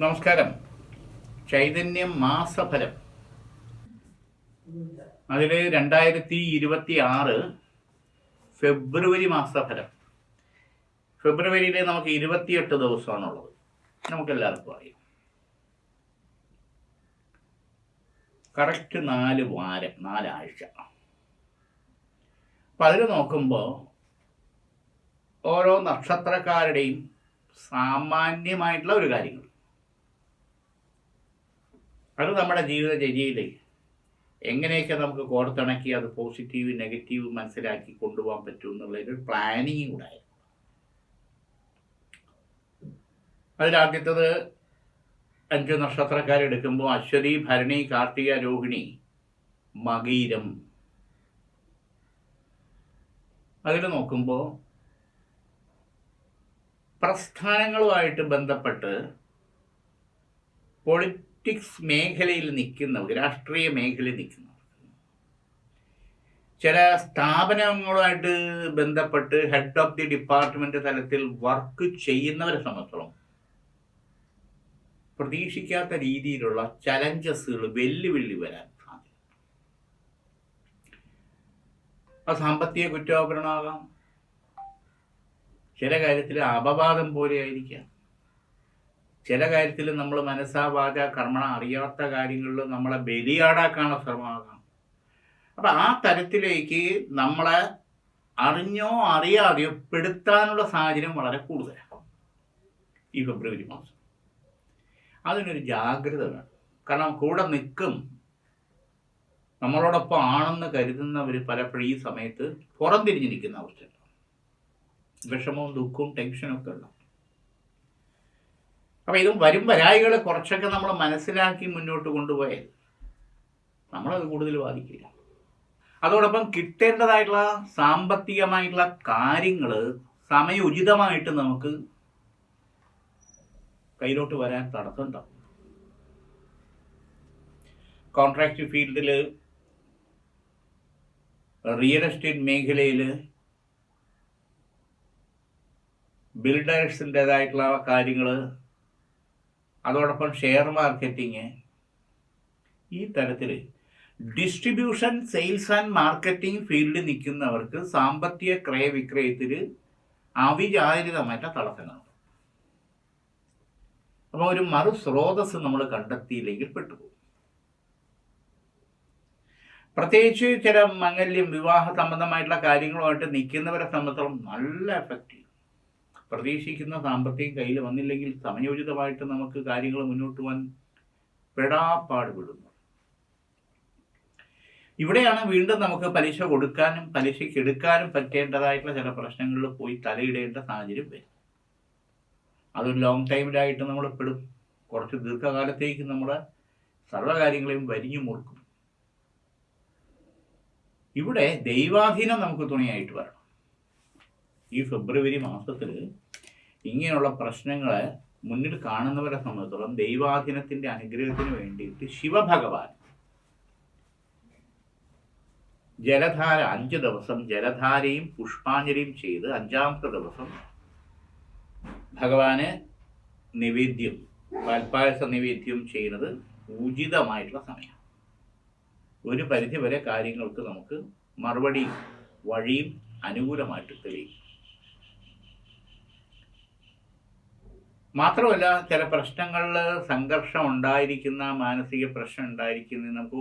നമസ്കാരം. ചൈതന്യം മാസഫലം. അതിൽ രണ്ടായിരത്തി ഇരുപത്തി ആറ് ഫെബ്രുവരി മാസഫലം. ഫെബ്രുവരിയിൽ നമുക്ക് ഇരുപത്തിയെട്ട് ദിവസമാണുള്ളത്. നമുക്കെല്ലാവർക്കും അറിയാം. കറക്റ്റ് നാല് വാരം നാലാഴ്ച. അപ്പം അതിൽ നോക്കുമ്പോൾ ഓരോ നക്ഷത്രക്കാരുടെയും സാമാന്യമായിട്ടുള്ള ഒരു കാര്യങ്ങൾ. അത് നമ്മുടെ ജീവിതചര്യയിലേക്ക് എങ്ങനെയൊക്കെ നമുക്ക് കോർത്തിണക്കി അത് പോസിറ്റീവ് നെഗറ്റീവ് മനസ്സിലാക്കി കൊണ്ടുപോകാൻ പറ്റും എന്നുള്ളൊരു പ്ലാനിങ് കൂടെ അതിലാദ്യത്തത് അഞ്ച് നക്ഷത്രക്കാരെടുക്കുമ്പോൾ അശ്വതി ഭരണി കാർത്തിക രോഹിണി മകീരം അതിൽ നോക്കുമ്പോൾ പ്രസ്ഥാനങ്ങളുമായിട്ട് ബന്ധപ്പെട്ട് പൊളിറ്റിക്സ് മേഖലയിൽ നിൽക്കുന്നവർ രാഷ്ട്രീയ മേഖലയിൽ നിൽക്കുന്നു ചില സ്ഥാപനങ്ങളുമായിട്ട് ബന്ധപ്പെട്ട് ഹെഡ് ഓഫ് ദി ഡിപ്പാർട്ട്മെന്റ് തലത്തിൽ വർക്ക് ചെയ്യുന്നവരെ സംബന്ധിച്ചോളം പ്രതീക്ഷിക്കാത്ത രീതിയിലുള്ള ചലഞ്ചസുകൾ വെല്ലുവിളി വരാൻ സാധ്യത. അത് സാമ്പത്തിക കുറ്റാഭരണമാകാം ചില കാര്യത്തിൽ അപവാദം പോലെ ആയിരിക്കാം. ചില കാര്യത്തിൽ നമ്മൾ മനസ്സാവാച കർമ്മണ അറിയാത്ത കാര്യങ്ങളിൽ നമ്മളെ ബലിയാടാക്കാനുള്ള ശ്രമമാകാം. അപ്പം ആ തരത്തിലേക്ക് നമ്മളെ അറിഞ്ഞോ അറിയാതെയോ പെടുത്താനുള്ള സാഹചര്യം വളരെ കൂടുതലാണ് ഈ ഫെബ്രുവരി മാസം. അതിനൊരു ജാഗ്രത വേണം. കാരണം കൂടെ നിൽക്കും. നമ്മളോടൊപ്പം ആണെന്ന് കരുതുന്നവർ പലപ്പോഴും ഈ സമയത്ത് പുറംതിരിഞ്ഞിരിക്കുന്ന അവസ്ഥ വിഷമവും ദുഃഖവും ടെൻഷനും ഒക്കെ ഉണ്ടാവും അപ്പം ഇത് വരും വരായികളെ കുറച്ചൊക്കെ നമ്മൾ മനസ്സിലാക്കി മുന്നോട്ട് കൊണ്ടുപോയാൽ നമ്മളത് കൂടുതൽ ബാധിക്കില്ല. അതോടൊപ്പം കിട്ടേണ്ടതായിട്ടുള്ള സാമ്പത്തികമായിട്ടുള്ള കാര്യങ്ങൾ സമയോചിതമായിട്ട് നമുക്ക് കയ്യിലോട്ട് വരാൻ തടസ്സമുണ്ടാവും കോൺട്രാക്ട് ഫീൽഡിൽ റിയൽ എസ്റ്റേറ്റ് മേഖലയിൽ ബിൽഡേഴ്സിന്റെതായിട്ടുള്ള കാര്യങ്ങൾ അതോടൊപ്പം ഷെയർ മാർക്കറ്റിങ് ഈ തരത്തിൽ ഡിസ്ട്രിബ്യൂഷൻ സെയിൽസ് ആൻഡ് മാർക്കറ്റിംഗ് ഫീൽഡിൽ നിൽക്കുന്നവർക്ക് സാമ്പത്തിക ക്രയവിക്രയത്തിൽ അവിചാരിതമായിട്ട് തടസ്സങ്ങളുണ്ട് അപ്പോൾ ഒരു മറു സ്രോതസ് നമ്മൾ കണ്ടെത്തിയില്ലെങ്കിൽ പെട്ടുപോകും. പ്രത്യേകിച്ച് ചില മംഗല്യം വിവാഹ സംബന്ധമായിട്ടുള്ള കാര്യങ്ങളുമായിട്ട് നിൽക്കുന്നവരെ സംബന്ധിച്ചിടത്തോളം നല്ല എഫക്റ്റ് പ്രതീക്ഷിക്കുന്ന സാമ്പത്തികം കയ്യിൽ വന്നില്ലെങ്കിൽ സമയോചിതമായിട്ട് നമുക്ക് കാര്യങ്ങൾ മുന്നോട്ട് പോകാൻ പെടാപ്പാട് വിടുന്നു ഇവിടെയാണ് വീണ്ടും നമുക്ക് പലിശ കൊടുക്കാനും പലിശയ്ക്ക് എടുക്കാനും പറ്റേണ്ടതായിട്ടുള്ള ചില പ്രശ്നങ്ങളിൽ പോയി തലയിടേണ്ട സാഹചര്യം വരും. അതൊരു ലോങ് ടൈമിലായിട്ട് നമ്മൾ പെടും. കുറച്ച് ദീർഘകാലത്തേക്ക് നമ്മുടെ സർവകാര്യങ്ങളെയും വരിഞ്ഞു മുറുക്കും ഇവിടെ ദൈവാധീനം നമുക്ക് തുണയായിട്ട് വരണം. ഈ ഫെബ്രുവരി മാസത്തിൽ ഇങ്ങനെയുള്ള പ്രശ്നങ്ങളെ മുന്നിൽ കാണുന്നവരെ സംബന്ധിച്ചോളം ദൈവാധീനത്തിന്റെ അനുഗ്രഹത്തിന് വേണ്ടിയിട്ട് ശിവഭഗവാൻ ജലധാര അഞ്ച് ദിവസം ജലധാരയും പുഷ്പാഞ്ജലിയും ചെയ്ത് അഞ്ചാമത്തെ ദിവസം ഭഗവാന് നിവേദ്യം പാൽപ്പായസ നിവേദ്യം ചെയ്യുന്നത് ഉചിതമായിട്ടുള്ള സമയം ഒരു പരിധി വരെ കാര്യങ്ങൾക്ക് നമുക്ക് മറുപടി വഴിയും അനുകൂലമായിട്ട് തെളിയും. മാത്രമല്ല ചില പ്രശ്നങ്ങളിൽ സംഘർഷം ഉണ്ടായിരിക്കുന്ന മാനസിക പ്രശ്നം ഉണ്ടായിരിക്കുന്ന നമുക്ക്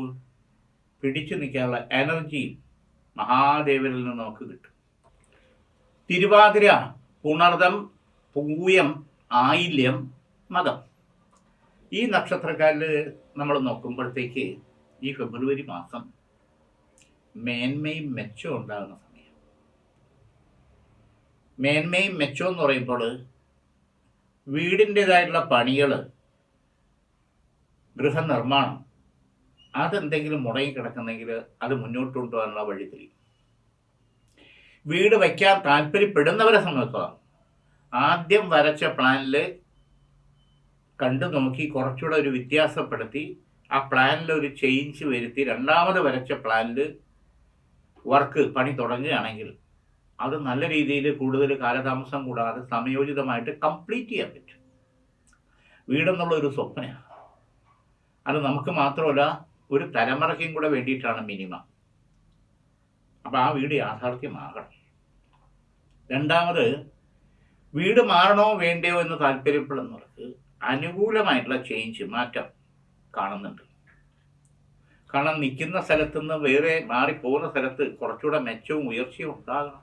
പിടിച്ചു നിൽക്കാനുള്ള എനർജി മഹാദേവരിൽ നിന്ന് നമുക്ക് കിട്ടും. തിരുവാതിര പുണർദം പൂയം ആയില്യം മതം. ഈ നക്ഷത്രക്കാരിൽ നമ്മൾ നോക്കുമ്പോഴത്തേക്ക് ഈ ഫെബ്രുവരി മാസം മേന്മയും മെച്ചവും ഉണ്ടാകുന്ന സമയം. മേന്മയും മെച്ചവും എന്ന് പറയുമ്പോൾ വീടിന്റെതായിട്ടുള്ള പണികൾ ഗൃഹനിർമ്മാണം അതെന്തെങ്കിലും മുടങ്ങി കിടക്കുന്നെങ്കിൽ അത് മുന്നോട്ട് കൊണ്ടുപോകാനുള്ള വഴി തെളിയും വീട് വയ്ക്കാൻ താല്പര്യപ്പെടുന്നവരെ സംബന്ധിച്ചോളം ആദ്യം വരച്ച പ്ലാനിൽ കണ്ടു നോക്കി കുറച്ചുകൂടെ ഒരു വ്യത്യാസപ്പെടുത്തി ആ പ്ലാനിൽ ഒരു ചേഞ്ച് വരുത്തി രണ്ടാമത് വരച്ച പ്ലാനിൽ വർക്ക് പണി തുടങ്ങുകയാണെങ്കിൽ അത് നല്ല രീതിയിൽ കൂടുതൽ കാലതാമസം കൂടാതെ സമയോചിതമായിട്ട് കംപ്ലീറ്റ് ചെയ്യാൻ പറ്റും. വീടെന്നുള്ള ഒരു സ്വപ്നമാണ് അത് നമുക്ക് മാത്രമല്ല ഒരു തലമുറയ്ക്കും കൂടെ വേണ്ടിയിട്ടാണ് മിനിമം. അപ്പം ആ വീട് യാഥാർത്ഥ്യമാകണം. രണ്ടാമത് വീട് മാറണോ വേണ്ടയോ എന്ന് താല്പര്യപ്പെടുന്നവർക്ക് അനുകൂലമായിട്ടുള്ള ചേഞ്ച് മാറ്റം കാണുന്നുണ്ട്. കാരണം നിൽക്കുന്ന സ്ഥലത്തു നിന്ന് വേറെ മാറിപ്പോകുന്ന സ്ഥലത്ത് കുറച്ചുകൂടെ മെച്ചവും ഉയർച്ചയും ഉണ്ടാകണം.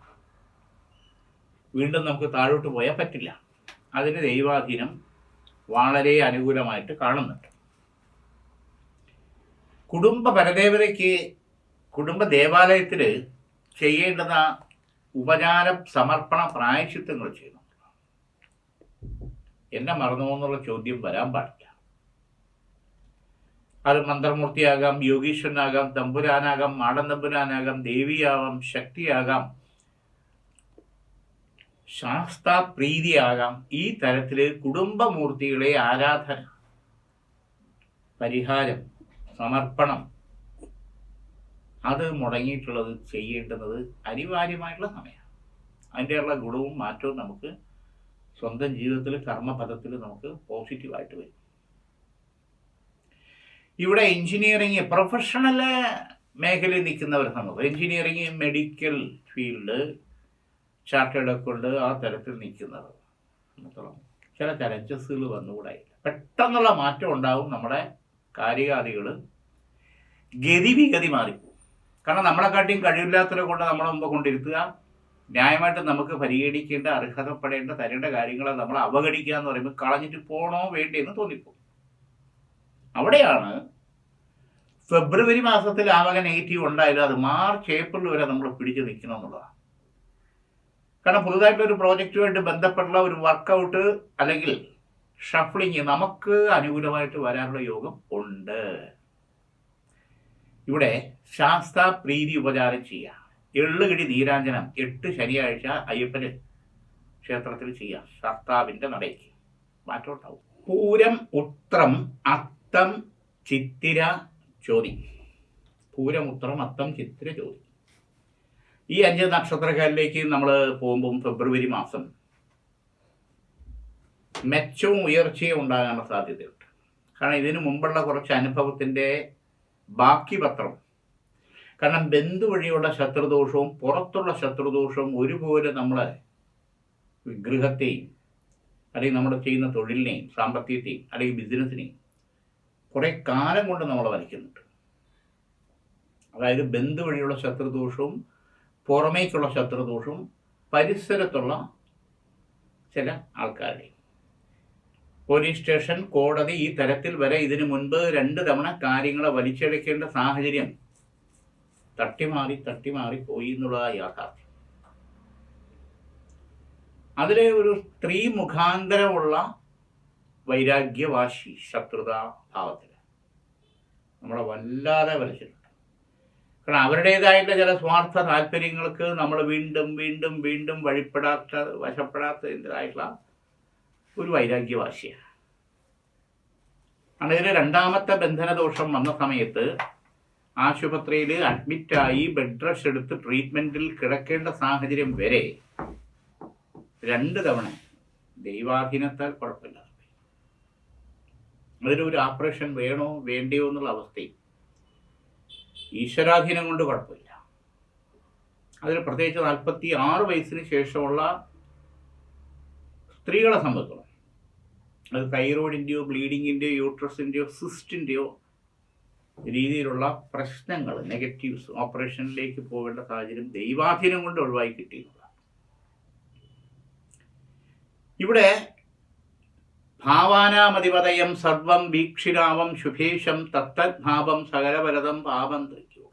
വീണ്ടും നമുക്ക് താഴോട്ട് പോയാൽ പറ്റില്ല. അതിന് ദൈവാധീനം വളരെ അനുകൂലമായിട്ട് കാണുന്നുണ്ട്. കുടുംബ പരദേവതയ്ക്ക് കുടുംബ ദേവാലയത്തിൽ ചെയ്യേണ്ടുന്ന ഉപചാര സമർപ്പണ പ്രായശ്ചിത്തങ്ങൾ ചെയ്യുന്നു. എന്നെ മറന്നു എന്നുള്ള ചോദ്യം വരാൻ പാടില്ല. അത് മന്ത്രമൂർത്തിയാകാം യോഗീശ്വരനാകാം തമ്പുരാനാകാം മാടൻ തമ്പുരാനാകാം ദേവിയാകാം ശക്തിയാകാം ശാസ്താപ്രീതിയാകാം ഈ തരത്തിൽ കുടുംബമൂർത്തികളെ ആരാധന പരിഹാരം സമർപ്പണം. അത് മുടങ്ങിയിട്ടുള്ളത് ചെയ്യേണ്ടുന്നത് അനിവാര്യമായിട്ടുള്ള സമയമാണ്. അതിന്റെയുള്ള ഗുണവും മാറ്റവും നമുക്ക് സ്വന്തം ജീവിതത്തിൽ കർമ്മപഥത്തിൽ നമുക്ക് പോസിറ്റീവായിട്ട് വരും. ഇവിടെ എഞ്ചിനീയറിങ് പ്രൊഫഷണൽ മേഖലയിൽ നിൽക്കുന്നവരെ സംബന്ധിച്ച് എഞ്ചിനീയറിങ് മെഡിക്കൽ ഫീൽഡ് ചാർട്ടേഡ് കൊണ്ട് ആ തരത്തിൽ നിൽക്കുന്നത്. ചില ചലഞ്ചസുകൾ വന്നുകൂടായില്ല പെട്ടെന്നുള്ള മാറ്റം ഉണ്ടാവും നമ്മുടെ കാര്യകാദികൾ ഗതിവിഗതി മാറിപ്പോകും കാരണം നമ്മളെക്കാട്ടിയും കഴിവില്ലാത്തവരെ കൊണ്ട് നമ്മളെ മുമ്പ് കൊണ്ടിരുത്തുക ന്യായമായിട്ട് നമുക്ക് പരിഗണിക്കേണ്ട അർഹതപ്പെടേണ്ട തരേണ്ട കാര്യങ്ങളെ നമ്മൾ അവഗണിക്കുക എന്ന് പറയുമ്പോൾ കളഞ്ഞിട്ട് പോണോ വേണ്ടേ എന്ന് തോന്നിപ്പോകും അവിടെയാണ് ഫെബ്രുവരി മാസത്തിൽ ആവക നെഗറ്റീവ് ഉണ്ടായാലും അത് മാർച്ച് ഏപ്രിൽ വരെ നമ്മൾ പിടിച്ചു നിൽക്കണം എന്നുള്ളതാണ്. കാരണം പുതുതായിട്ടുള്ള ഒരു പ്രോജക്റ്റുമായിട്ട് ബന്ധപ്പെട്ടുള്ള ഒരു വർക്കൗട്ട് അല്ലെങ്കിൽ ഷഫ്ലിങ് നമുക്ക് അനുകൂലമായിട്ട് വരാനുള്ള യോഗം ഉണ്ട്. ഇവിടെ ശാസ്ത പ്രീതി ഉപചാരം ചെയ്യാം. എള്ളുകിടി നീരാഞ്ജനം എട്ട് ശനിയാഴ്ച അയ്യപ്പന് ക്ഷേത്രത്തിൽ ചെയ്യാം. ശാസ്താവിന്റെ നടയ്ക്ക്. മാറ്റോട്ടാവും പൂരം ഉത്രം അത്തം ചിത്തിര ചോതി പൂരം ഉത്രം അത്തം ചിത്തിര ചോതി ഈ അഞ്ച് നക്ഷത്രക്കാരിലേക്ക് നമ്മൾ പോകുമ്പം ഫെബ്രുവരി മാസം മെച്ചവും ഉയർച്ചയും ഉണ്ടാകാനുള്ള സാധ്യതയുണ്ട്. കാരണം ഇതിനു മുമ്പുള്ള കുറച്ച് അനുഭവത്തിന്റെ ബാക്കി പത്രം. കാരണം ബന്ധു വഴിയുള്ള ശത്രുദോഷവും പുറത്തുള്ള ശത്രുദോഷവും ഒരുപോലെ നമ്മളെ ഗൃഹത്തെയും അല്ലെങ്കിൽ നമ്മൾ ചെയ്യുന്ന തൊഴിലിനെയും സാമ്പത്തികത്തെയും അല്ലെങ്കിൽ ബിസിനസ്സിനെയും കുറേ കാലം കൊണ്ട് നമ്മളെ വലിക്കുന്നുണ്ട് അതായത് ബന്ധു വഴിയുള്ള ശത്രുദോഷവും പുറമേക്കുള്ള ശത്രുദോഷവും പരിസരത്തുള്ള ചില ആൾക്കാരുടെയും പോലീസ് സ്റ്റേഷൻ കോടതി ഈ തരത്തിൽ വരെ ഇതിനു മുൻപ് രണ്ട് തവണ കാര്യങ്ങളെ വലിച്ചെടുക്കേണ്ട സാഹചര്യം തട്ടിമാറി തട്ടിമാറി പോയി എന്നുള്ളതാണ് യാഥാർത്ഥ്യം. അതിലെ ഒരു സ്ത്രീ മുഖാന്തരമുള്ള വൈരാഗ്യവാശി ശത്രുതാ ഭാവത്തിൽ. നമ്മളെ വല്ലാതെ വലിച്ചിട്ടുണ്ട് കാരണം അവരുടേതായിട്ടുള്ള ചില സ്വാർത്ഥ താല്പര്യങ്ങൾക്ക് നമ്മൾ വീണ്ടും വീണ്ടും വീണ്ടും വഴിപ്പെടാത്ത വശപ്പെടാത്തതിന്റെതായിട്ടുള്ള ഒരു വൈരാഗ്യവാശിയാണ് അതായത് രണ്ടാമത്തെ ബന്ധനദോഷം വന്ന സമയത്ത് ആശുപത്രിയിൽ അഡ്മിറ്റായി ബെഡ് റെസ്റ്റ് എടുത്ത് ട്രീറ്റ്മെന്റിൽ കിടക്കേണ്ട സാഹചര്യം വരെ രണ്ട് തവണ ദൈവാധീനത്താൽ കുഴപ്പമില്ല. അതിനൊരു ഓപ്പറേഷൻ വേണോ വേണ്ടയോ എന്നുള്ള അവസ്ഥയും ഈശ്വരാധീനം കൊണ്ട് കുഴപ്പമില്ല. അതിൽ പ്രത്യേകിച്ച് നാൽപ്പത്തി ആറ് വയസ്സിന് ശേഷമുള്ള സ്ത്രീകളെ സംബന്ധിച്ചോളം അത് തൈറോയിഡിന്റെയോ ബ്ലീഡിങ്ങിന്റെയോ യൂട്രസിന്റെയോ സിസ്റ്റിന്റെയോ രീതിയിലുള്ള പ്രശ്നങ്ങൾ നെഗറ്റീവ്സ് ഓപ്പറേഷനിലേക്ക് പോകേണ്ട സാഹചര്യം ദൈവാധീനം കൊണ്ട് ഒഴിവായി കിട്ടിയിട്ടുള്ള ഇവിടെ ഭാവാനാമതിപതയം സർവം വീക്ഷിരാമം ശുഭേശം തത്തദ്ഭാവം സകലവരതം പാപം ധരിക്കൂ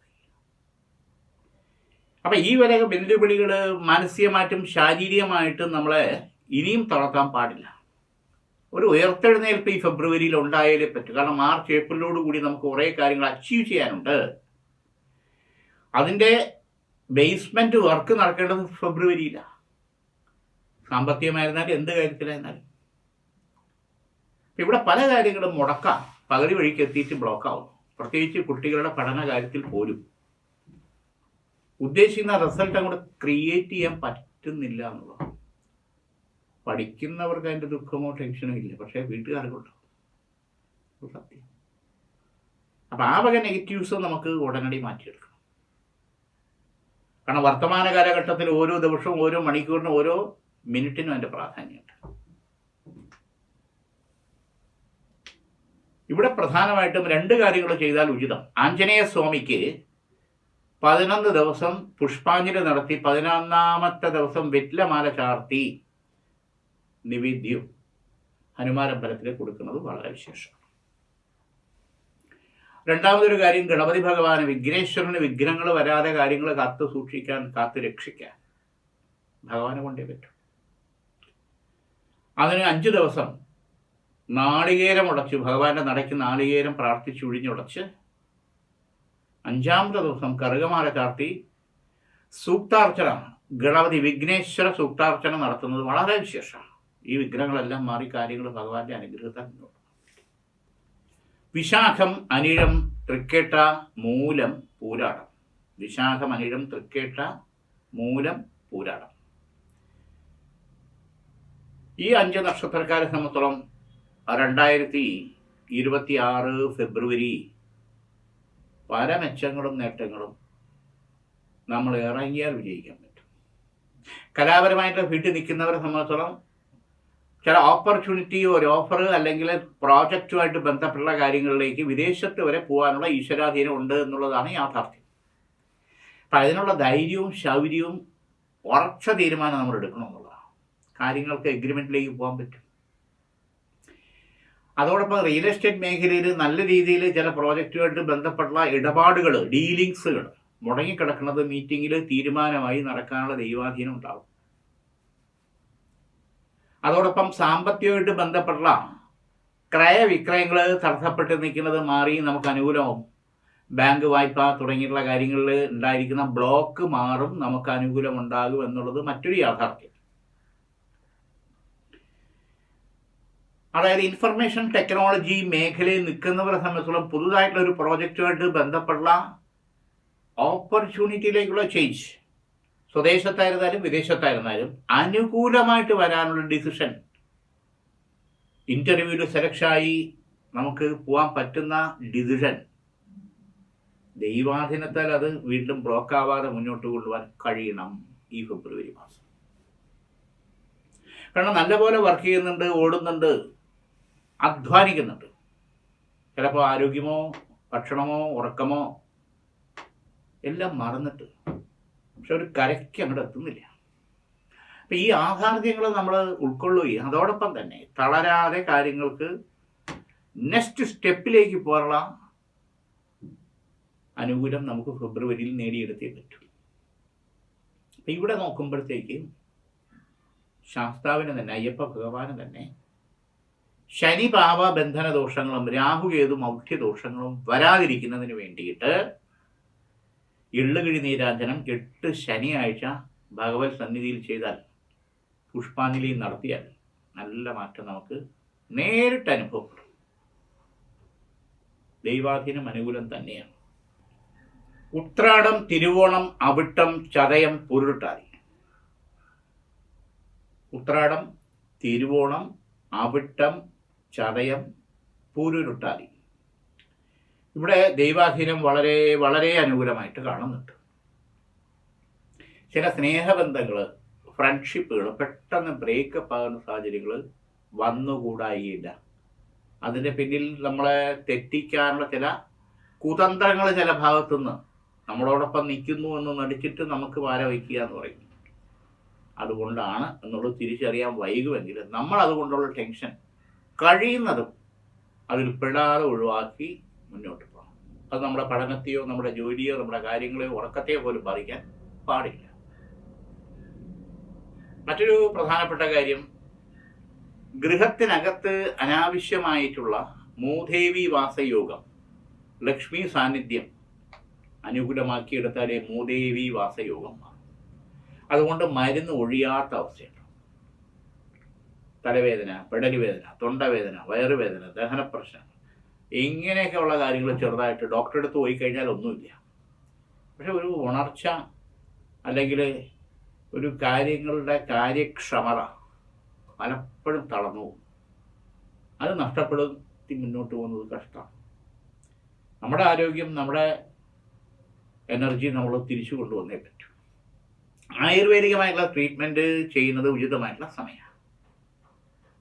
അപ്പൊ ഈ വരെ വെല്ലുവിളികൾ മാനസികമായിട്ടും ശാരീരികമായിട്ടും നമ്മളെ ഇനിയും തളർത്താൻ പാടില്ല. ഒരു ഉയർത്തെഴുന്നേൽപ്പ് ഈ ഫെബ്രുവരിയിൽ ഉണ്ടായാലേ പറ്റൂ. കാരണം മാർച്ച് ഏപ്രിലോട് കൂടി നമുക്ക് കുറേ കാര്യങ്ങൾ അച്ചീവ് ചെയ്യാനുണ്ട്. അതിന്റെ ബേസ്മെന്റ് വർക്ക് നടക്കേണ്ടത് ഫെബ്രുവരിയിലാണ് സാമ്പത്തികമായിരുന്നാലും എന്ത് കാര്യത്തിലായിരുന്നാലും. ഇവിടെ പല കാര്യങ്ങളും മുടക്കാം. പകുതി വഴിക്ക് എത്തിയിട്ട് ബ്ലോക്കാവും പ്രത്യേകിച്ച് കുട്ടികളുടെ പഠന കാര്യത്തിൽ പോലും. ഉദ്ദേശിക്കുന്ന റിസൾട്ട് അങ്ങോട്ട് ക്രിയേറ്റ് ചെയ്യാൻ പറ്റുന്നില്ല എന്നുള്ളത് പഠിക്കുന്നവർക്ക് അതിന്റെ ദുഃഖമോ ടെൻഷനോ ഇല്ല. പക്ഷേ വീട്ടുകാർക്കുണ്ടാവും സത്യം. അപ്പം ആ വക നെഗറ്റീവ്സ് നമുക്ക് ഉടനടി മാറ്റിയെടുക്കണം കാരണം വർത്തമാന കാലഘട്ടത്തിൽ ഓരോ ദിവസവും ഓരോ മണിക്കൂറിനും ഓരോ മിനിറ്റിനും അതിന്റെ പ്രാധാന്യമുണ്ട് ഇവിടെ പ്രധാനമായിട്ടും രണ്ട് കാര്യങ്ങൾ ചെയ്താൽ ഉചിതം. ആഞ്ജനേയ സ്വാമിക്ക് പതിനൊന്ന് ദിവസം പുഷ്പാഞ്ജലി നടത്തി പതിനൊന്നാമത്തെ ദിവസം വെറ്റിലമാല ചാർത്തി നിവേദ്യം ഹനുമാനമ്പലത്തിൽ കൊടുക്കുന്നത് വളരെ വിശേഷം. രണ്ടാമതൊരു കാര്യം ഗണപതി ഭഗവാന് വിഘ്നേശ്വരന് വിഘ്നങ്ങൾ വരാതെ കാര്യങ്ങൾ കാത്തു സൂക്ഷിക്കാൻ കാത്തു രക്ഷിക്കാൻ ഭഗവാനെ കൊണ്ടേ പറ്റും. അതിന് അഞ്ച് ദിവസം നാളികേരം ഉടച്ച് ഭഗവാന്റെ നടയ്ക്ക് നാളികേരം പ്രാർത്ഥിച്ച് ഉഴിഞ്ഞുടച്ച് അഞ്ചാമത്തെ ദിവസം കറുകമാല ചാർത്തി സൂക്താർച്ചന ഗണപതി വിഘ്നേശ്വര സൂക്താർച്ചന നടത്തുന്നത് വളരെ വിശേഷമാണ് ഈ വിഗ്രഹങ്ങളെല്ലാം മാറി കാര്യങ്ങൾ ഭഗവാന്റെ അനുഗ്രഹത്താൽ വിശാഖം അനിഴം തൃക്കേട്ട മൂലം പൂരാടം. വിശാഖം അനിഴം തൃക്കേട്ട മൂലം പൂരാടം. ഈ അഞ്ച് നക്ഷത്രക്കാരെ സംബന്ധിച്ചോളം രണ്ടായിരത്തി ഇരുപത്തി ആറ് ഫെബ്രുവരി പല മെച്ചങ്ങളും നേട്ടങ്ങളും നമ്മൾ ഇറങ്ങിയാൽ വിജയിക്കാൻ പറ്റും. കലാപരമായിട്ട് വീട്ടിൽ നിൽക്കുന്നവരെ സംബന്ധിച്ചിടത്തോളം ചില ഓപ്പർച്യൂണിറ്റി ഒരു ഓഫർ അല്ലെങ്കിൽ പ്രോജക്റ്റുമായിട്ട് ബന്ധപ്പെട്ട കാര്യങ്ങളിലേക്ക് വിദേശത്ത് വരെ പോകാനുള്ള ഈശ്വരാധീനം ഉണ്ട് എന്നുള്ളതാണ് യാഥാർത്ഥ്യം. അപ്പം അതിനുള്ള ധൈര്യവും ശൗര്യവും ഉറച്ച തീരുമാനം നമ്മൾ എടുക്കണമെന്നുള്ളതാണ് കാര്യങ്ങൾക്ക് എഗ്രിമെന്റിലേക്ക് പോകാൻ പറ്റും. അതോടൊപ്പം റിയൽ എസ്റ്റേറ്റ് മേഖലയിൽ നല്ല രീതിയിൽ ചില പ്രോജക്റ്റുമായിട്ട് ബന്ധപ്പെട്ടുള്ള ഇടപാടുകൾ ഡീലിങ്സുകൾ മുടങ്ങിക്കിടക്കുന്നത് മീറ്റിങ്ങിൽ തീരുമാനമായി നടക്കാനുള്ള ദൈവാധീനം ഉണ്ടാകും അതോടൊപ്പം സാമ്പത്തികമായിട്ട് ബന്ധപ്പെട്ടുള്ള ക്രയവിക്രയങ്ങൾ തടസ്സപ്പെട്ട് നിൽക്കുന്നത് മാറി നമുക്ക് അനുകൂലമാവും. ബാങ്ക് വായ്പ തുടങ്ങിയിട്ടുള്ള കാര്യങ്ങളിൽ ഉണ്ടായിരിക്കുന്ന ബ്ലോക്ക് മാറും നമുക്ക് അനുകൂലമുണ്ടാകും എന്നുള്ളത് മറ്റൊരു യാഥാർത്ഥ്യം. അതായത് ഇൻഫർമേഷൻ ടെക്നോളജി മേഖലയിൽ നിൽക്കുന്നവരെ സംബന്ധിച്ചോളം പുതുതായിട്ടുള്ള ഒരു പ്രോജക്റ്റുമായിട്ട് ബന്ധപ്പെട്ട ഓപ്പർച്യൂണിറ്റിയിലേക്കുള്ള ചേഞ്ച് സ്വദേശത്തായിരുന്നാലും വിദേശത്തായിരുന്നാലും അനുകൂലമായിട്ട് വരാനുള്ള ഡിസിഷൻ ഇന്റർവ്യൂവിൽ സെലക്ഷനായി നമുക്ക് പോകാൻ പറ്റുന്ന ഡിസിഷൻ ദൈവാധീനത്താൽ അത് വീണ്ടും ബ്ലോക്ക് ആവാതെ മുന്നോട്ട് കൊണ്ടുപോകാൻ കഴിയണം ഈ ഫെബ്രുവരി മാസം. കാരണം നല്ലപോലെ വർക്ക് ചെയ്യുന്നുണ്ട് ഓടുന്നുണ്ട്. അധ്വാനിക്കുന്നുണ്ട്. ചിലപ്പോൾ ആരോഗ്യമോ ഭക്ഷണമോ ഉറക്കമോ എല്ലാം മറന്നിട്ട് പക്ഷെ ഒരു കരയ്ക്ക് അങ്ങോട്ട് എത്തുന്നില്ല. അപ്പം ഈ ആഹാർദ്യങ്ങൾ നമ്മൾ ഉൾക്കൊള്ളുകയും അതോടൊപ്പം തന്നെ തളരാതെ കാര്യങ്ങൾക്ക് നെക്സ്റ്റ് സ്റ്റെപ്പിലേക്ക് പോകാനുള്ള അനുകൂലം നമുക്ക് ഫെബ്രുവരിയിൽ നേടിയെടുത്തേ പറ്റൂ. അപ്പം ഇവിടെ നോക്കുമ്പോഴത്തേക്ക് ശാസ്താവിനെ തന്നെ അയ്യപ്പ ഭഗവാനെ തന്നെ ശനി പാപ ബന്ധന ദോഷങ്ങളും രാഹുകേതു മൗഖ്യ ദോഷങ്ങളും വരാതിരിക്കുന്നതിന് വേണ്ടിയിട്ട് എള്ളുകിഴി നീരാഞ്ജനം എട്ട് ശനിയാഴ്ച ഭഗവത് സന്നിധിയിൽ ചെയ്താൽ പുഷ്പാഞ്ജലി നടത്തിയാൽ നല്ല മാറ്റം നമുക്ക് നേരിട്ട് അനുഭവപ്പെടും. ദൈവാധീനം അനുകൂലം തന്നെയാണ്. ഉത്രാടം തിരുവോണം അവിട്ടം ചതയം പൊരുട്ടാതി. ഉത്രാടം തിരുവോണം അവിട്ടം ചതയം പൂരുരുട്ടാതി ഇവിടെ ദൈവാധീനം വളരെ വളരെ അനുകൂലമായിട്ട് കാണുന്നുണ്ട്. ചില സ്നേഹബന്ധങ്ങൾ ഫ്രണ്ട്ഷിപ്പുകൾ പെട്ടെന്ന് ബ്രേക്കപ്പ് ആകുന്ന സാഹചര്യങ്ങൾ വന്നുകൂടായില്ല അതിന്റെ പിന്നിൽ നമ്മളെ തെറ്റിക്കാനുള്ള ചില കുതന്ത്രങ്ങൾ ചില ഭാഗത്തുനിന്ന് നമ്മളോടൊപ്പം നിൽക്കുന്നു എന്ന് നടിച്ചിട്ട് നമുക്ക് വാര വയ്ക്കുക എന്ന് പറയും. അതുകൊണ്ടാണ് എന്നുള്ളത് തിരിച്ചറിയാൻ വൈകുമെങ്കിൽ നമ്മൾ അതുകൊണ്ടുള്ള ടെൻഷൻ കഴിയുന്നതും അതിൽ പെടാതെ ഒഴിവാക്കി മുന്നോട്ട് പോകണം. അത് നമ്മുടെ പഠനത്തെയോ നമ്മുടെ ജോലിയോ നമ്മുടെ കാര്യങ്ങളെയോ ഉറക്കത്തെയോ പോലും ബാധിക്കാൻ പാടില്ല. മറ്റൊരു പ്രധാനപ്പെട്ട കാര്യം ഗൃഹത്തിനകത്ത് അനാവശ്യമായിട്ടുള്ള മൂദേവി വാസയോഗം ലക്ഷ്മി സാന്നിധ്യം അനുകൂലമാക്കിയെടുത്താലേ മൂദേവി വാസയോഗം അതുകൊണ്ട് മരുന്ന് ഒഴിയാത്ത അവസ്ഥയുണ്ട് തലവേദന പെടലുവേദന തൊണ്ടവേദന വയറുവേദന ദഹനപ്രശ്നം ഇങ്ങനെയൊക്കെ ഉള്ള കാര്യങ്ങൾ ചെറുതായിട്ട് ഡോക്ടറെ അടുത്ത് പോയി കഴിഞ്ഞാൽ ഒന്നുമില്ല. പക്ഷെ ഒരു ഉണർച്ച അല്ലെങ്കിൽ ഒരു കാര്യങ്ങളുടെ കാര്യക്ഷമത പലപ്പോഴും തളർന്നു പോകും. അത് നഷ്ടപ്പെടുത്തി മുന്നോട്ട് പോകുന്നത് കഷ്ടമാണ്. നമ്മുടെ ആരോഗ്യം നമ്മുടെ എനർജി നമ്മൾ തിരിച്ചു കൊണ്ടുവന്നേ പറ്റും. ആയുർവേദികമായിട്ടുള്ള ട്രീറ്റ്മെന്റ് ചെയ്യുന്നത് ഉചിതമായിട്ടുള്ള സമയമാണ്.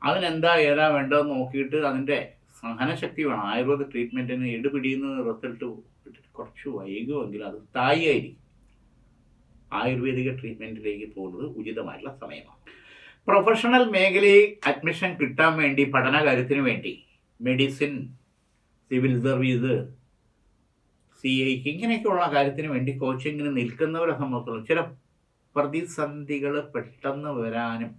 അതിനെന്താ ഏതാ വേണ്ടതെന്ന് നോക്കിയിട്ട് അതിന്റെ സഹനശക്തി വേണം. ആയുർവേദ ട്രീറ്റ്മെന്റിന് എടുപിടിയുന്ന റിസൾട്ട് കുറച്ച് വൈകുമെങ്കിൽ അത് സ്ഥായിയായിരിക്കും ആയുർവേദിക ട്രീറ്റ്മെന്റിലേക്ക് പോകുന്നത് ഉചിതമായിട്ടുള്ള സമയമാണ്. പ്രൊഫഷണൽ മേഖലയിൽ അഡ്മിഷൻ കിട്ടാൻ വേണ്ടി പഠന കാര്യത്തിന് വേണ്ടി മെഡിസിൻ സിവിൽ സർവീസ് സി ഐക്ക് ഇങ്ങനെയൊക്കെയുള്ള കാര്യത്തിന് വേണ്ടി കോച്ചിങ്ങിന് നിൽക്കുന്നവരെ സംബന്ധിച്ചിടത്തോളം ചില പ്രതിസന്ധികൾ പെട്ടെന്ന് വരാനും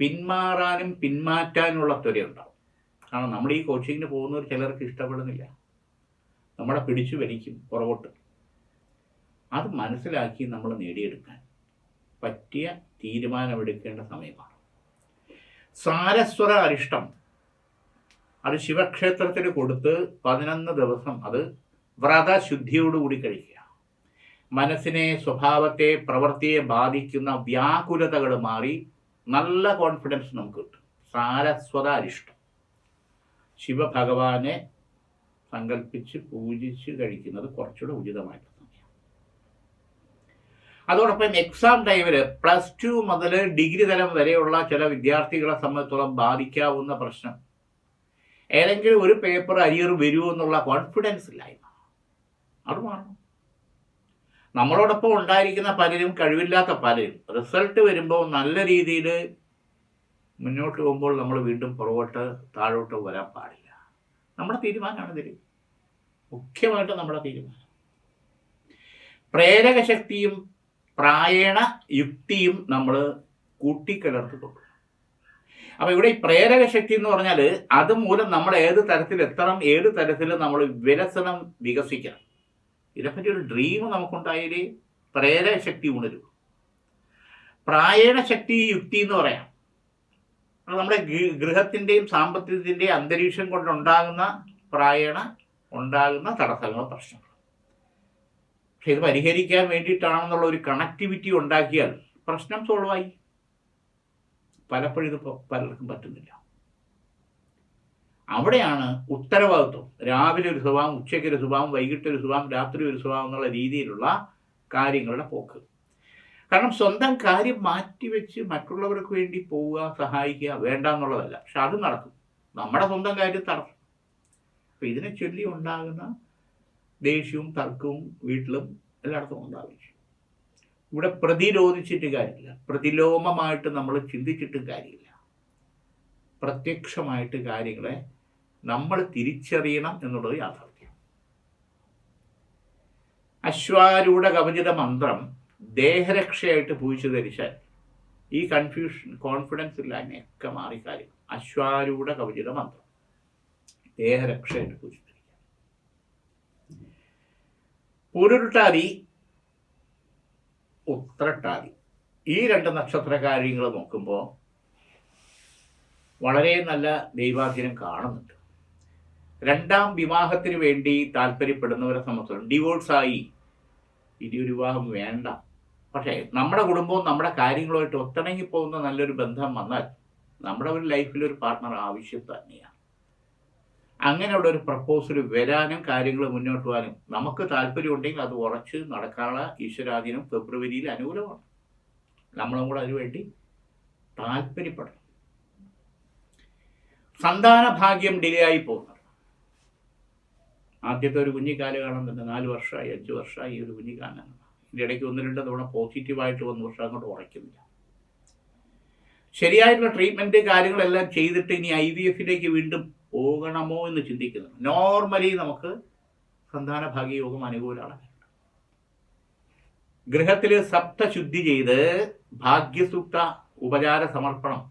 പിന്മാറാനും പിന്മാറ്റാനുള്ള ത്വരയുണ്ടാവും കാരണം നമ്മൾ ഈ കോച്ചിങ്ങിന് പോകുന്നവർ ചിലർക്ക് ഇഷ്ടപ്പെടുന്നില്ല. നമ്മളെ പിടിച്ചു വലിക്കും പുറകോട്ട്. അത് മനസ്സിലാക്കി നമ്മൾ നേടിയെടുക്കാൻ പറ്റിയ തീരുമാനമെടുക്കേണ്ട സമയമാണ്. സാരസ്വര അരിഷ്ടം അത് ശിവക്ഷേത്രത്തിൽ കൊടുത്ത് പതിനൊന്ന് ദിവസം അത് വ്രതശുദ്ധിയോടുകൂടി കഴിക്കുക. മനസ്സിനെ സ്വഭാവത്തെ പ്രവൃത്തിയെ ബാധിക്കുന്ന വ്യാകുലതകൾ മാറി നല്ല കോൺഫിഡൻസ് നമുക്ക് കിട്ടും. സാരസ്വത അരിഷ്ടം ശിവഭഗവാനെ സങ്കല്പിച്ച് പൂജിച്ച് കഴിക്കുന്നത് കുറച്ചുകൂടെ ഉചിതമായിട്ട് സമയം അതോടൊപ്പം എക്സാം ടൈമിൽ പ്ലസ് ടു മുതൽ ഡിഗ്രി തലം വരെയുള്ള ചില വിദ്യാർത്ഥികളെ സംബന്ധിച്ചോളം ബാധിക്കാവുന്ന പ്രശ്നം ഏതെങ്കിലും ഒരു പേപ്പർ അരിയർ വരുമോ എന്നുള്ള കോൺഫിഡൻസ് ഇല്ലായ്മ. അത് മാറണം. നമ്മളോടൊപ്പം ഉണ്ടായിരിക്കുന്ന പലരും കഴിവില്ലാത്ത പലരും റിസൾട്ട് വരുമ്പോൾ നല്ല രീതിയിൽ മുന്നോട്ട് പോകുമ്പോൾ നമ്മൾ വീണ്ടും പുറകോട്ട് താഴോട്ട് വരാൻ പാടില്ല. നമ്മുടെ തീരുമാനമാണ് ഇതിൽ മുഖ്യമായിട്ട് നമ്മുടെ തീരുമാനം. പ്രേരക ശക്തിയും പ്രായണ യുക്തിയും നമ്മൾ കൂട്ടിക്കലർത്തി കൊടുക്കണം അപ്പോൾ ഇവിടെ ഈ പ്രേരക ശക്തി എന്ന് പറഞ്ഞാൽ അതുമൂലം നമ്മൾ ഏത് തരത്തിൽ എത്തണം ഏത് തരത്തിൽ നമ്മൾ വികസനം വികസിക്കണം. ഇതിനെപ്പറ്റി ഒരു ഡ്രീം നമുക്കുണ്ടായാലേ പ്രേര ശക്തി ഉണരും. പ്രായണ ശക്തി യുക്തി എന്ന് പറയാം. നമ്മുടെ ഗൃഹത്തിന്റെയും സാമ്പത്തികത്തിന്റെയും അന്തരീക്ഷം കൊണ്ടുണ്ടാകുന്ന പ്രായണ ഉണ്ടാകുന്ന തടസ്സങ്ങളും പ്രശ്നങ്ങൾ പക്ഷെ ഇത് പരിഹരിക്കാൻ വേണ്ടിയിട്ടാണെന്നുള്ള ഒരു കണക്ടിവിറ്റി ഉണ്ടാക്കിയാൽ പ്രശ്നം സോൾവായി പലപ്പോഴും ഇത് പലർക്കും പറ്റുന്നില്ല. അവിടെയാണ് ഉത്തരവാദിത്വം. രാവിലെ ഒരു സ്വഭാവം ഉച്ചയ്ക്ക് ഒരു സ്വഭാവം വൈകിട്ട് ഒരു സ്വഭാവം രാത്രി ഒരു സ്വഭാവം എന്നുള്ള രീതിയിലുള്ള കാര്യങ്ങളുടെ പോക്ക്. കാരണം സ്വന്തം കാര്യം മാറ്റിവെച്ച് മറ്റുള്ളവർക്ക് വേണ്ടി പോവുക സഹായിക്കുക വേണ്ട എന്നുള്ളതല്ല പക്ഷെ അത് നടക്കും. നമ്മുടെ സ്വന്തം കാര്യം തടസ്സം. അപ്പം ഇതിനെ ചൊല്ലി ഉണ്ടാകുന്ന ദേഷ്യവും തർക്കവും വീട്ടിലും എല്ലായിടത്തും ഉണ്ടാകും. ഇവിടെ പ്രതിരോധിച്ചിട്ട് കാര്യമില്ല. പ്രതിലോമമായിട്ട് നമ്മൾ ചിന്തിച്ചിട്ടും കാര്യമില്ല. പ്രത്യക്ഷമായിട്ട് കാര്യങ്ങളെ നമ്മൾ തിരിച്ചറിയണം എന്നുള്ളത് യാഥാർത്ഥ്യം. അശ്വാരൂഢ കവചിത മന്ത്രം ദേഹരക്ഷയായിട്ട് പൂജിച്ചു ധരിച്ചാൽ ഈ കൺഫ്യൂഷൻ കോൺഫിഡൻസ് ഇല്ലായ്മയൊക്കെ മാറി കാര്യം. അശ്വാരൂഢ കവചിത മന്ത്രം ദേഹരക്ഷയായിട്ട് പൂജിച്ചു ധരിക്കാം പുരുട്ടാതി ഉത്രട്ടാതി. ഈ രണ്ട് നക്ഷത്ര കാര്യങ്ങൾ നോക്കുമ്പോൾ വളരെ നല്ല ദൈവാധീനം കാണുന്നുണ്ട്. രണ്ടാം വിവാഹത്തിന് വേണ്ടി താല്പര്യപ്പെടുന്നവരെ സംബന്ധിച്ചിടത്തോളം ഡിവോഴ്സായി ഇനി ഒരു വിവാഹം വേണ്ട. പക്ഷേ നമ്മുടെ കുടുംബവും നമ്മുടെ കാര്യങ്ങളുമായിട്ട് ഒത്തിണങ്ങി പോകുന്ന നല്ലൊരു ബന്ധം വന്നാൽ നമ്മുടെ ഒരു ലൈഫിൽ ഒരു പാർട്ട്ണർ ആവശ്യം തന്നെയാണ്. അങ്ങനെയുള്ള ഒരു പ്രപ്പോസൽ വരാനും കാര്യങ്ങൾ മുന്നോട്ട് പോകാനും നമുക്ക് താല്പര്യമുണ്ടെങ്കിൽ അത് ഉറച്ച് നടക്കാനുള്ള ഈശ്വരാധീനം ഫെബ്രുവരിയിൽ അനുകൂലമാണ്. നമ്മളും കൂടെ അതിനുവേണ്ടി താല്പര്യപ്പെടണം. സന്താന ഭാഗ്യം ഡിലേ ആയി പോകുന്നത് ആദ്യത്തെ ഒരു കുഞ്ഞി കാലകാലം തന്നെ നാല് വർഷമായി അഞ്ച് വർഷമായി ഒരു കുഞ്ഞി കാലം ഇതിന്റെ ഇടയ്ക്ക് ഒന്ന് രണ്ട് തവണ പോസിറ്റീവായിട്ട് വന്ന് വർഷം അങ്ങോട്ട് ഉറയ്ക്കുന്നില്ല. ശരിയായിട്ടുള്ള ട്രീറ്റ്മെന്റ് കാര്യങ്ങളെല്ലാം ചെയ്തിട്ട് ഇനി ഐ വി എഫിലേക്ക് വീണ്ടും പോകണമോ എന്ന് ചിന്തിക്കുന്നു നോർമലി നമുക്ക് സന്താന ഭാഗ്യയോഗം അനുകൂലമാണ്. ഗൃഹത്തിൽ സപ്തശുദ്ധി ചെയ്ത് ഭാഗ്യസുക്ത ഉപചാര സമർപ്പണം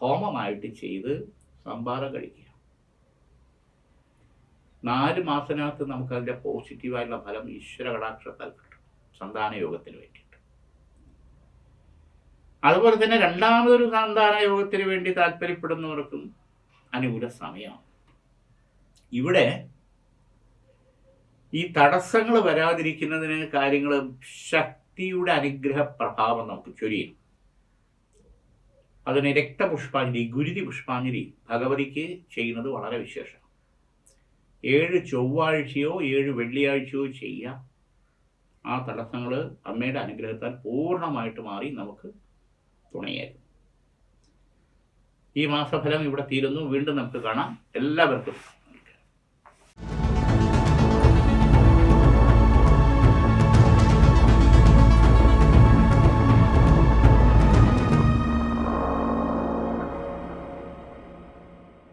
ഹോമമായിട്ട് ചെയ്ത് സംഭാരം കഴിക്കുക. നാല് മാസത്തിനകത്ത് നമുക്ക് അതിന്റെ പോസിറ്റീവായിട്ടുള്ള ഫലം ഈശ്വര കടാക്ഷത്താൽ കിട്ടും. സന്താന യോഗത്തിന് വേണ്ടിയിട്ട്. അതുപോലെ തന്നെ രണ്ടാമതൊരു സന്താന യോഗത്തിന് വേണ്ടി താല്പര്യപ്പെടുന്നവർക്കും അനുകൂല സമയമാണ്. ഇവിടെ ഈ തടസ്സങ്ങൾ വരാതിരിക്കുന്നതിന് കാര്യങ്ങൾ ശക്തിയുടെ അനുഗ്രഹ പ്രഭാവം നമുക്ക് ചൊരിയും. അതിന് രക്തപുഷ്പാഞ്ജലി ഗുരുതി പുഷ്പാഞ്ജലി ഭഗവതിക്ക് ചെയ്യുന്നത് വളരെ വിശേഷം ഏഴ് ചൊവ്വാഴ്ചയോ ഏഴ് വെള്ളിയാഴ്ചയോ ചെയ്യാം. ആ തടസ്സങ്ങൾ അമ്മയുടെ അനുഗ്രഹത്താൽ പൂർണമായിട്ട് മാറി നമുക്ക് തുണയായിരുന്നു ഈ മാസഫലം ഇവിടെ തീരുന്നു. വീണ്ടും നമുക്ക് കാണാം. എല്ലാവർക്കും